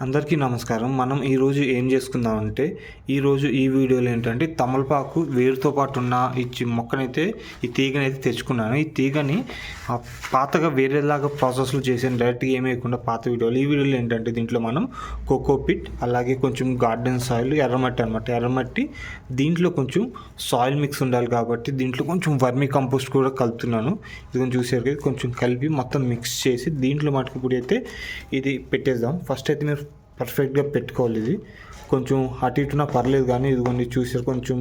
అందరికీ నమస్కారం. మనం ఈరోజు ఏం చేసుకుందాం అంటే ఈరోజు ఈ వీడియోలో ఏంటంటే తమలపాకు వేరుతో పాటు ఉన్న ఈ మొక్కనైతే ఈ తీగని అయితే తెచ్చుకున్నాను. ఈ తీగని పాతగా వేరేలాగా ప్రాసెస్లు చేసాను డైరెక్ట్గా ఏమేయకుండా పాత వీడియోలు. ఈ వీడియోలో ఏంటంటే దీంట్లో మనం కోకోపిట్ అలాగే కొంచెం గార్డెన్ సాయిల్ ఎర్రమట్టి అనమాట ఎర్రమట్టి దీంట్లో కొంచెం సాయిల్ మిక్స్ ఉండాలి కాబట్టి దీంట్లో కొంచెం వర్మి కంపోస్ట్ కూడా కలుపుతున్నాను. ఇది కొంచెం చూసారు కదా కొంచెం కలిపి మొత్తం మిక్స్ చేసి దీంట్లో మటుకు ఇప్పుడు అయితే ఇది పెట్టేద్దాం. ఫస్ట్ అయితే మీరు పర్ఫెక్ట్గా పెట్టుకోవాలి ఇది. కొంచెం అటు ఇటున పర్లేదు కానీ ఇది కొన్ని చూసారు కొంచెం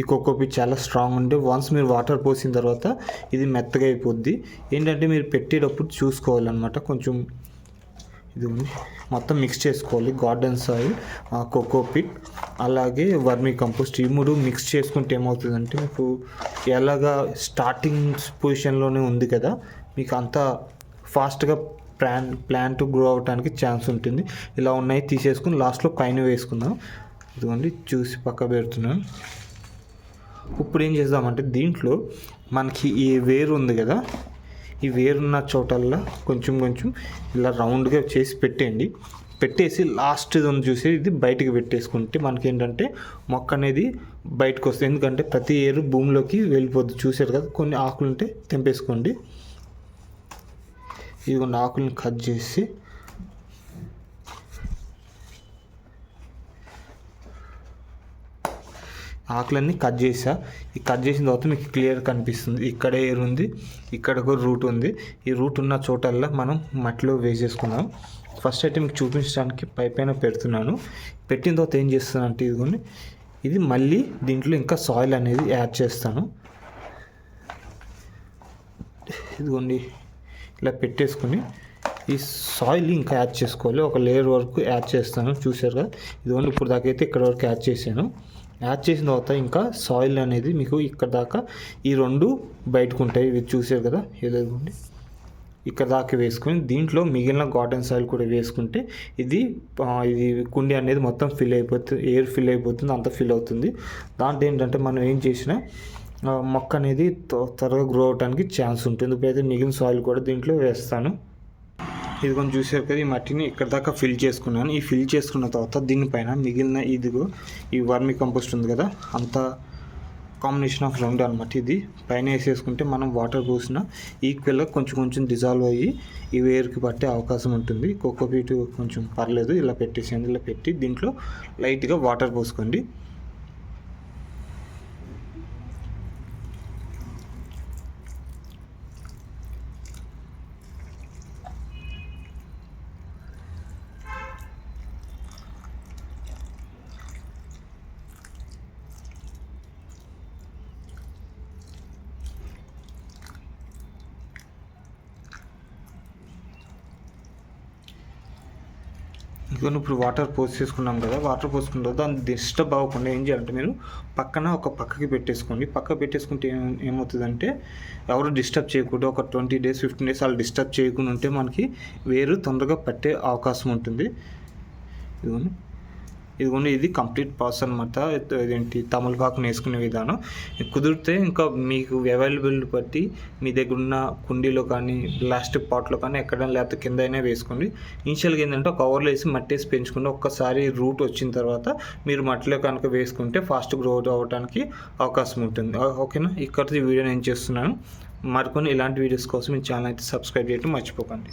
ఈ కోకోపీట్ చాలా స్ట్రాంగ్ ఉంటే వన్స్ మీరు వాటర్ పోసిన తర్వాత ఇది మెత్తగా అయిపోద్ది. ఏంటంటే మీరు పెట్టేటప్పుడు చూసుకోవాలన్నమాట. కొంచెం ఇది ఉంది. మొత్తం మిక్స్ చేసుకోవాలి. గార్డెన్ సాయిల్ కోకోపిట్ అలాగే వర్మీ కంపోస్ట్ ఈ మూడు మిక్స్ చేసుకుంటే ఏమవుతుందంటే మీకు ఎలాగా స్టార్టింగ్ పొజిషన్లోనే ఉంది కదా. మీకు అంత ఫాస్ట్గా ప్లాన్ ప్లాంట్ గ్రో అవడానికి ఛాన్స్ ఉంటుంది. ఇలా ఉన్నాయి తీసేసుకుని లాస్ట్లో పైన వేసుకుందాం. ఇదిగోండి చూసి పక్క పెడుతున్నాను. ఇప్పుడు ఏం చేద్దామంటే దీంట్లో మనకి ఈ వేరు ఉంది కదా ఈ వేరున్న చోటల్లా కొంచెం కొంచెం ఇలా రౌండ్గా చేసి పెట్టేయండి. పెట్టేసి లాస్ట్ ఉంది చూసి ఇది బయటకు పెట్టేసుకుంటే మనకి ఏంటంటే మొక్క అనేది బయటకు వస్తుంది. ఎందుకంటే ప్రతి ఏరు భూమిలోకి వెళ్ళిపోద్ది. చూసారు కదా కొన్ని ఆకులు ఉంటే తెంపేసుకోండి. ఇదిగోండి ఆకులను కట్ చేసి ఆకులన్నీ కట్ చేసా. ఈ కట్ చేసిన తర్వాత మీకు క్లియర్ కనిపిస్తుంది. ఇక్కడ ఏరు ఉంది ఇక్కడ కూడా రూట్ ఉంది. ఈ రూట్ ఉన్న చోటల్లా మనం మట్టిలో వేసేసుకున్నాం ఫస్ట్ అయితే మీకు చూపించడానికి పై పైన పెడుతున్నాను. పెట్టిన తర్వాత ఏం చేస్తాను అంటే ఇదిగోండి ఇది మళ్ళీ దీంట్లో ఇంకా సాయిల్ అనేది యాడ్ చేస్తాను. ఇదిగోండి ఇలా పెట్టేసుకొని ఈ సాయిల్ ఇంకా యాడ్ చేసుకోవాలి. ఒక లేయర్ వరకు యాడ్ చేస్తాను. చూసారుగా ఇది ఇదిగోండి ఇప్పుడు దాకా అయితే ఇక్కడ వరకు యాడ్ చేశాను. యాడ్ చేసిన తర్వాత ఇంకా సాయిల్ అనేది మీకు ఇక్కడ దాకా ఈ రెండు బయటకు ఉంటాయి. ఇవి చూసారు కదా? ఏదోండి ఇక్కడ దాకా వేసుకొని దీంట్లో మిగిలిన గార్డెన్ సాయిల్ కూడా వేసుకుంటే ఇది ఇది కుండి అనేది మొత్తం ఫిల్ అయిపోతుంది ఎయిర్ ఫిల్ అయిపోతుంది. అంతా ఫిల్ అవుతుంది. దాంట్లో ఏంటంటే మనం ఏం చేసినా మొక్క అనేది త్వ- త్వరగా గ్రో అవడానికి ఛాన్స్ ఉంటుంది. ఇప్పుడైతే మిగిలిన సాయిల్ కూడా దీంట్లో వేస్తాను. ఇది కొంచెం చూసారు కదా ఈ మట్టిని ఇక్కడ దాకా ఫిల్ చేసుకున్నాను. ఈ ఫిల్ చేసుకున్న తర్వాత దీనిపైన మిగిలిన ఇదిగో ఈ వర్మి కంపోస్ట్ ఉంది కదా అంతా కాంబినేషన్ ఆఫ్ రెండు అనమాట ఇది. పైన వేసేసుకుంటే మనం వాటర్ పోసిన ఈక్వల్గా కొంచెం కొంచెం డిజాల్వ్ అయ్యి ఈ వేరుకి పట్టే అవకాశం ఉంటుంది. కోకోపీట్ కొంచెం పర్లేదు ఇలా పెట్టేసేయండి ఇలా పెట్టి దీంట్లో లైట్గా వాటర్ పోసుకోండి. ఇదిగో ఇప్పుడు వాటర్ పోసేసుకున్నాం కదా వాటర్ పోసుకున్న తర్వాత దాన్ని డిస్టర్బ్ అవ్వకుండా ఏం చేయాలంటే మీరు పక్కన ఒక పక్కకి పెట్టేసుకోండి. పక్క పెట్టేసుకుంటే ఏం ఏమవుతుందంటే ఎవరు డిస్టర్బ్ చేయకూడదు ఒక ట్వంటీ డేస్ ఫిఫ్టీన్ డేస్ వాళ్ళు డిస్టర్బ్ చేయకుండా ఉంటే మనకి వేరు తొందరగా పట్టే అవకాశం ఉంటుంది. ఇదిగోండి. ఇదిగోండి ఇది కంప్లీట్ పాస్ అనమాట ఇదేంటి? తమలపాకుని వేసుకునే విధానం. కుదిరితే ఇంకా మీకు అవైలబుల్ బట్టి మీ దగ్గర ఉన్న కుండీలో కానీ ప్లాస్టిక్ పాట్లో కానీ ఎక్కడైనా లేకపోతే కింద అయినా వేసుకోండి ఇనిషియల్గా ఏంటంటే ఒక కవర్లో వేసి మట్టి వేసి పెంచుకుంటే ఒక్కసారి రూట్ వచ్చిన తర్వాత మీరు మట్టిలో కనుక వేసుకుంటే ఫాస్ట్ గ్రో అవ్వడానికి అవకాశం ఉంటుంది. ఓకేనా? ఇక్కడ వీడియో నేను చేస్తున్నాను. మరికొన్ని ఇలాంటి వీడియోస్ కోసం మీ ఛానల్ అయితే సబ్స్క్రైబ్ చేయడం మర్చిపోకండి.